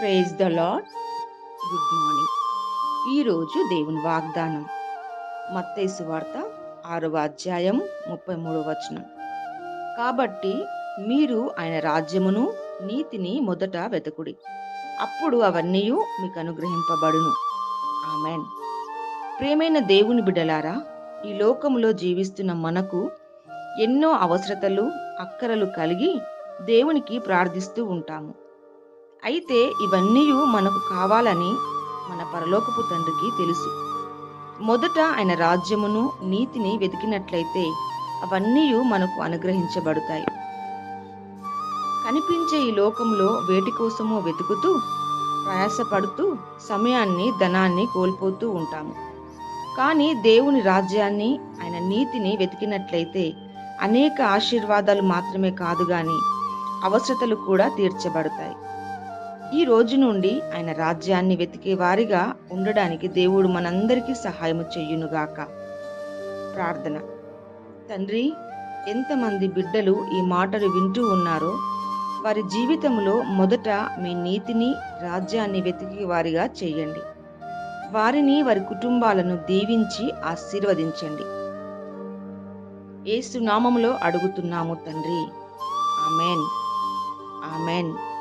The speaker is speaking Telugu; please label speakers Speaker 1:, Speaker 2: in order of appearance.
Speaker 1: Praise the Lord good morning ఈరోజు దేవుని వాగ్దానం. మత్తేసు వార్త ఆరవ అధ్యాయం ముప్పై మూడవ వచనం. కాబట్టి మీరు ఆయన రాజ్యమును నీతిని మొదట వెతకుడి. అప్పుడు అవన్నీ మీకు అనుగ్రహింపబడును. ఆమెన్. ప్రేమైన దేవుని బిడలారా ఈ లోకంలో జీవిస్తున్న మనకు ఎన్నో అవసరతలు అక్కరలు కలిగి దేవునికి ప్రార్థిస్తూ ఉంటాము. అయితే ఇవన్నీ మనకు కావాలని మన పరలోకపు తండ్రికి తెలుసు. మొదట ఆయన రాజ్యమును నీతిని వెతికినట్లయితే అవన్నీ మనకు అనుగ్రహించబడతాయి. కనిపించే ఈ లోకంలో వేటి కోసమో వెతుకుతూ ప్రయాసపడుతూ సమయాన్ని ధనాన్ని కోల్పోతూ ఉంటాము. కానీ దేవుని రాజ్యాన్ని ఆయన నీతిని వెతికినట్లయితే అనేక ఆశీర్వాదాలు మాత్రమే కాదు కానీ అవసరతలు కూడా తీర్చబడతాయి. ఈ రోజు నుండి ఆయన రాజ్యాన్ని వెతికే వారిగా ఉండడానికి దేవుడు మనందరికీ సహాయం చెయ్యునుగాక ప్రార్థన. తండ్రి ఎంతమంది బిడ్డలు ఈ మాటలు వింటూ ఉన్నారో వారి జీవితంలో మొదట మీ నీతిని రాజ్యాన్ని వెతికి వారిగా చేయండి. వారిని వారి కుటుంబాలను దీవించి ఆశీర్వదించండి. ఏసునామంలో అడుగుతున్నాము తండ్రి. ఆమెన్. ఆమెన్.